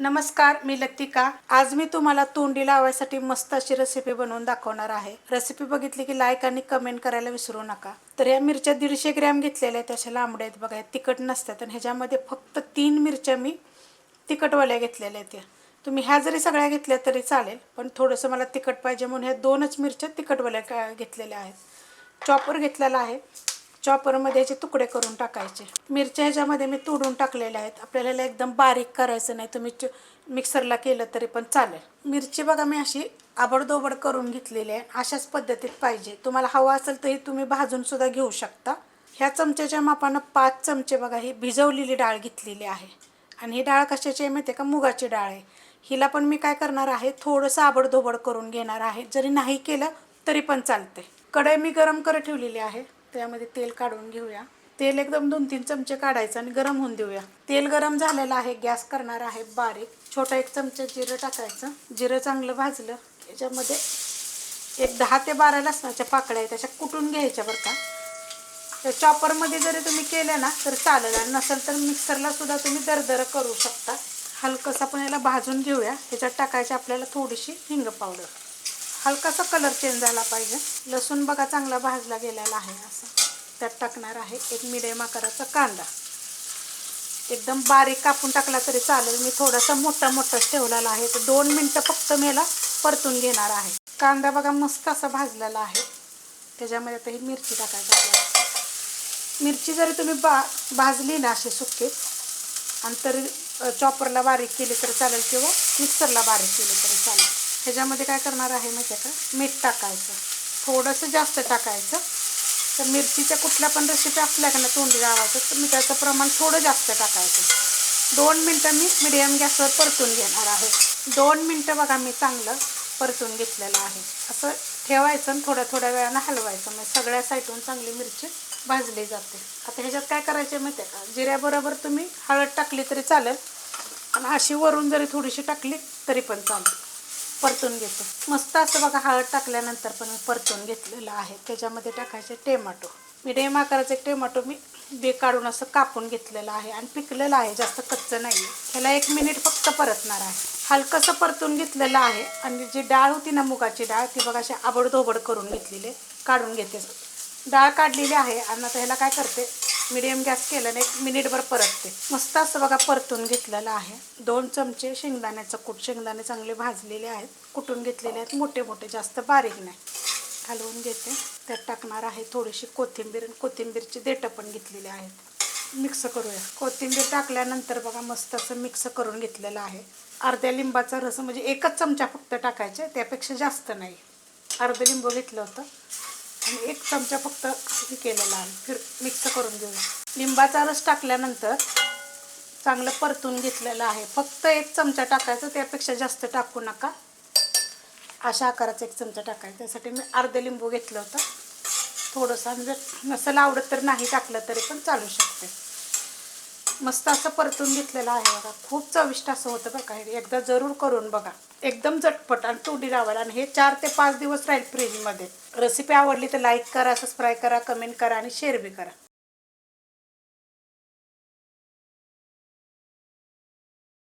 नमस्कार मी लतिका. आज मी तुम्हाला तोंडी लावायसाठी मस्त अशी रेसिपी बनवून दाखवणार आहे. रेसिपी बघितली की लाईक आणि कमेंट करायला विसरू नका. तर या मिरच्या दीडशे ग्रॅम घेतलेल्या आहेत अशा लांबड्या आहेत बघा तिखट नसतात आणि ह्याच्यामध्ये फक्त तीन मिरच्या मी तिखटवाल्या घेतलेल्या आहेत तुम्ही ह्या जरी सगळ्या घेतल्या तरी चालेल पण थोडंसं मला तिखट पाहिजे म्हणून ह्या दोनच मिरच्या तिखटवाल्या का घेतलेल्या आहेत. चॉपर घेतलेला आहे. चॉपरमध्ये याचे तुकडे करून टाकायचे. मिरच्या ह्याच्यामध्ये मी तोडून टाकलेल्या आहेत. आपल्याला एकदम बारीक करायचं नाही. तुम्ही च- मिक्सरला केलं तरी पण चालेल. मिरची बघा मी अशी आबडदोबड करून घेतलेली आहे. अशाच पद्धतीत पाहिजे. तुम्हाला हवं असेल तरी तुम्ही भाजून सुद्धा घेऊ शकता. ह्या चमच्याच्या मापानं पाच चमचे बघा ही भिजवलेली डाळ घेतलेली आहे. आणि ही डाळ कशाची आहे माहिती आहे का? मुगाची डाळ आहे. हिला पण मी काय करणार आहे? थोडंसं आबडधोबड करून घेणार आहे. जरी नाही केलं तरी पण चालते कढई मी गरम करत ठेवलेली आहे. त्यामध्ये तेल काढून घेऊया. तेल एकदम दोन तीन चमचे काढायचं आणि गरम होऊन देऊया. तेल गरम झालेलं आहे गॅस करणार आहे बारीक. छोटा एक चमचा जिरं टाकायचं. जिरं चांगलं भाजलं. याच्यामध्ये एक दहा ते बारा लसणाच्या पाकळ्या आहेत त्याच्या कुटून घ्यायच्या बरं का. त्या चॉपरमध्ये जरी तुम्ही केलं ना तर चालेल. आणि नसेल तर मिक्सरला सुद्धा तुम्ही दरदर करू शकता. हलकंसं आपण याला भाजून घेऊया. ह्याच्यात टाकायची आपल्याला थोडीशी हिंग पावडर हलकासा कलर चेंज झाला पाहिजे. लसूण बघा चांगला भाजला गेलेला आहे असं. त्यात टाकणार आहे एक मिडियम आकाराचा कांदा. एकदम बारीक कापून टाकला तरी चालेल. मी थोडासा मोठा मोठाच ठेवलेला आहे. तर दोन मिनटं फक्त मी याला परतून घेणार आहे. कांदा बघा मस्त असा भाजलेला आहे. त्याच्यामध्ये आता ही मिरची टाकायची आपल्याला. मिरची जरी तुम्ही बा भाजली ना अशी सुके आणि तरी चॉपरला बारीक केली तरी चालेल किंवा मिक्सरला बारीक केली तरी चालेल. ह्याच्यामध्ये काय करणार आहे माहिती आहे का? मीठ टाकायचं. थोडंसं जास्त टाकायचं. तर मिरचीच्या कुठल्या पण रेसिपी असल्या का ना तोंडी लावायचं तर मिठाचं प्रमाण थोडं जास्त टाकायचं. दोन मिनटं मी मिडियम गॅसवर परतून घेणार आहे. दोन मिनटं बघा मी चांगलं परतून घेतलेलं आहे. असं ठेवायचं आणि थोड्या थोड्या वेळानं हलवायचं. म्हणजे सगळ्या साईडून चांगली मिरची भाजली जाते. आता ह्याच्यात काय करायचं आहे माहिती आहे का? जिऱ्याबरोबर तुम्ही हळद टाकली तरी चालेल. आणि अशी वरून जरी थोडीशी टाकली तरी पण चालेल. परतून घेते. मस्त असं बघा हळद टाकल्यानंतर पण मी परतून घेतलेलं आहे. त्याच्यामध्ये टाकायचे टोमॅटो मिडियम एक टेमॅटो मी बे काढून असं कापून घेतलेलं आहे. आणि पिकलेलं आहे जास्त कच्चं नाही आहे ह्याला एक मिनिट फक्त परतणार आहे. हलकंसं परतून घेतलेलं आहे. आणि जी डाळ होती ना मुगाची डाळ ती बघा अशी आबडधोबड करून घेतलेली आहे. काढून घेते. डाळ काढलेली आहे. आणि आता ह्याला काय करते? मिडियम गॅस केल्याने एक मिनिटभर परतते. मस्त असं बघा परतून घेतलेलं आहे. दोन चमचे शेंगदाण्याचं कूट. शेंगदाणे चांगले भाजलेले आहेत. कुटून घेतलेले आहेत. मोठे मोठे जास्त बारीक नाही. हलवून घेते. त्यात टाकणार आहे थोडीशी कोथिंबीर आणि कोथिंबीरची देठं पण घेतलेली आहेत. मिक्स करूया. कोथिंबीर टाकल्यानंतर बघा मस्त असं मिक्स करून घेतलेलं आहे. अर्ध्या लिंबाचा रस म्हणजे एकच चमचा फक्त टाकायचे त्यापेक्षा जास्त नाही. अर्धं लिंबू घेतलं होतं. आणि एक चमचा फक्त हे केलेला आहे. फिर मिक्स करून घेऊया लिंबाचा रस टाकल्यानंतर चांगलं परतून घेतलेलं आहे. फक्त एक चमचा टाकायचा त्यापेक्षा जास्त टाकू नका. अशा आकाराचा एक चमचा टाकायचा. त्यासाठी मी अर्धं लिंबू घेतलं होतं. थोडंसं जर नसेल आवडत तर नाही टाकलं तरी पण चालू शकते. मस्त असं परतून घेतलेलं आहे बघा. खूप चविष्ट असं होतं बघा हे एकदा जरूर करून बघा. एकदम झटपट आणि तुडी लावायला. आणि हे चार ते पाच दिवस राहील फ्रीजमध्ये. रेसिपी आवडली तर लाईक करा सबस्क्राईब करा कमेंट करा आणि शेअर बी करा.